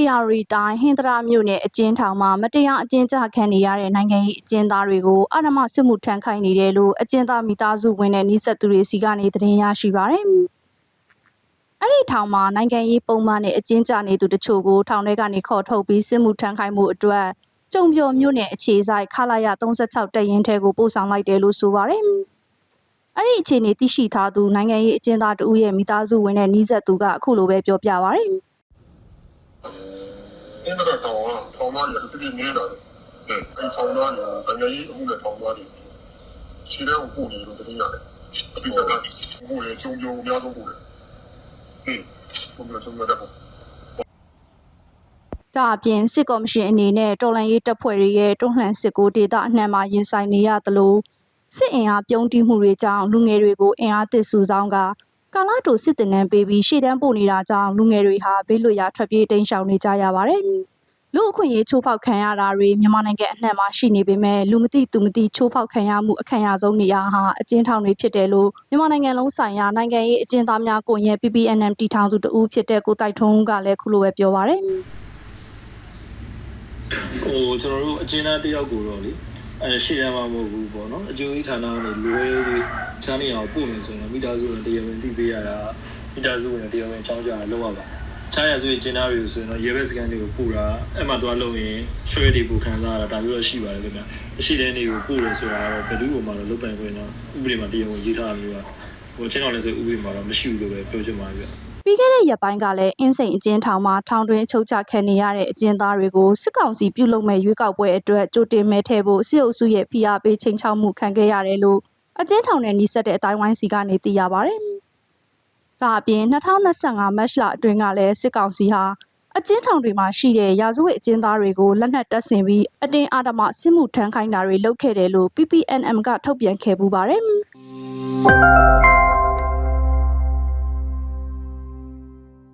AR တိုင်းဟင်္ဒရာမြို့နယ်အကျဉ်းထောင်မှာမတရားအကျဉ်းချခံနေရတဲ့နိုင်ငံရေးအကျဉ်းသားတွေကိုအာဏာမစစ်မှုထမ်းခိုင်းနေတယ်လို့အကျဉ်းသားမိသားစုဝင်တဲ့နှိစက်သူတွေစီကနေသတင်းရရှိပါရယ်။အဲ့ဒီထောင်မှာနိုင်ငံရေးပုံမှန်နဲ့အကျဉ်းချနေသူတချို့ကိုထောင်ထဲကနေခေါ်ထုတ်ပြီးစစ်မှုထမ်းခိုင်းမှုအတွက်ကြုံပြော်မြို့နယ်အခြေဆိုင်ခလာရ36တပ်ရင်းထဲကိုပို့ဆောင်လိုက်တယ်လို့ဆိုပါရယ်။အဲ့ဒီအခြေအနေသိရှိထားသူနိုင်ငံရေးအကျဉ်းသားတဦးရဲ့မိသားစုဝင်တဲ့နှိစက်သူကအခုလိုပဲပြောပြပါရယ်။ အင်းကတော့တောင်းအောင်ထောင်းသွားတယ်သူကြီးနေတာအဲအဲထောင်းသွားတယ်ဘယ်နည်းအမှုနဲ့ထောင်းသွားတယ်ရှိတဲ့ကိုနေလို့တတိယတယ်အတိတ်ကကိုလေချုံချုံအများဆုံးကိုလေဟင်းဘုံလည်းချုံရတဲ့ပေါ့ဒါအပြင်စစ်ကော်မရှင်အနေနဲ့တော်လှန်ရေးတပ်ဖွဲ့တွေရဲ့တွန်းလှန်စစ်ကိုဒေသအနှံ့မှာရင်ဆိုင်နေရသလိုစစ်အင်အားပြုံးတိမှုတွေကြောင့်လူငယ်တွေကိုအင်အားသစ်စုဆောင်းက ကာလာတိုစစ်တင်နှံပေးပြီးရှေ့တန်းပို့နေတာကြောင့်လူငယ်တွေဟာဘေးလွတ်ရာထွက်ပြေးတိမ်းရှောင်နေကြရပါတယ်။လူအခွင့်အရေးချိုးဖောက်ခံရတာတွေမြန်မာနိုင်ငံအနှံ့မှာရှိနေပေမဲ့လူမသိသူမသိချိုးဖောက်ခံရမှုအခမ်းအဆုံးနေရာဟာအကျဉ်းထောင်တွေဖြစ်တယ်လို့မြန်မာနိုင်ငံလုံးဆိုင်ရာနိုင်ငံရေးအကျဉ်းသားများကွန်ရက် PPNM တီထောင်သူတဦးဖြစ်တဲ့ကိုတိုက်ထွန်းဦးကလည်းခုလိုပဲပြောပါရယ်ဟိုကျွန်တော်တို့အကျဉ်းသားတယောက်ကိုတော့လေ အဲရှေ့တန်းမှာမဟုတ်ဘူးပေါ့နော်အကျိုးကြီးဌာနကနေလွဲပြီးချမ်းနေအောင်ပို့မယ်ဆိုရင်မိသားစုဝင်တရားဝင်တည်ပေးရတာမိသားစုဝင်တရားဝင်အကြောင်းကြားလောက်ရပါချားရဆိုရင်ကျင်းသားတွေဆိုရင်တော့ရေဘက်စကန်တွေကိုပို့တာအဲ့မှာတော့လုံရင်ရွှဲတွေပို့ခံစားရတာဒါမျိုးတော့ရှိပါတယ်ခင်ဗျအရှိတဲ့နေကိုပို့တယ်ဆိုတာတော့ဘယ်သူ့မှတော့လုတ်ပိုင်ခွင့်တော့ဥပဒေမှာတရားဝင်ရေးထားတာမျိုးကဟိုချင်းတော်လည်းဆိုဥပဒေမှာတော့မရှိဘူးလို့ပဲပြောချင်ပါတယ်ဗျ ပြီးခဲ့တဲ့ရက်ပိုင်းကလည်းအင်းစိန်အကျဉ်းထောင်မှာထောင်တွင်းအချုပ်ချခံနေရတဲ့အကျဉ်းသားတွေကိုစစ်ကောင်စီပြုလုပ်မဲ့ရွေးကောက်ပွဲအတွက်ကြိုတင်မဲထည့်ဖို့စစ်အုပ်စုရဲ့ဖိအားပေးချိန်ချောက်မှုခံခဲ့ရတယ်လို့အကျဉ်းထောင်နဲ့နှိစက်တဲ့အတိုင်းဝိုင်းစီကနေသိရပါဗျ။ဒါအပြင်2025မတ်လအတွင်းကလည်းစစ်ကောင်စီဟာအကျဉ်းထောင်တွေမှာရှိတဲ့ရာဇဝတ်အကျဉ်းသားတွေကိုလက်နက်တပ်ဆင်ပြီးအတင်းအဓမ္မစစ်မှုထမ်းခိုင်းတာတွေလုပ်ခဲ့တယ်လို့ PPNM ကထုတ်ပြန်ခဲ့ပူပါတယ်။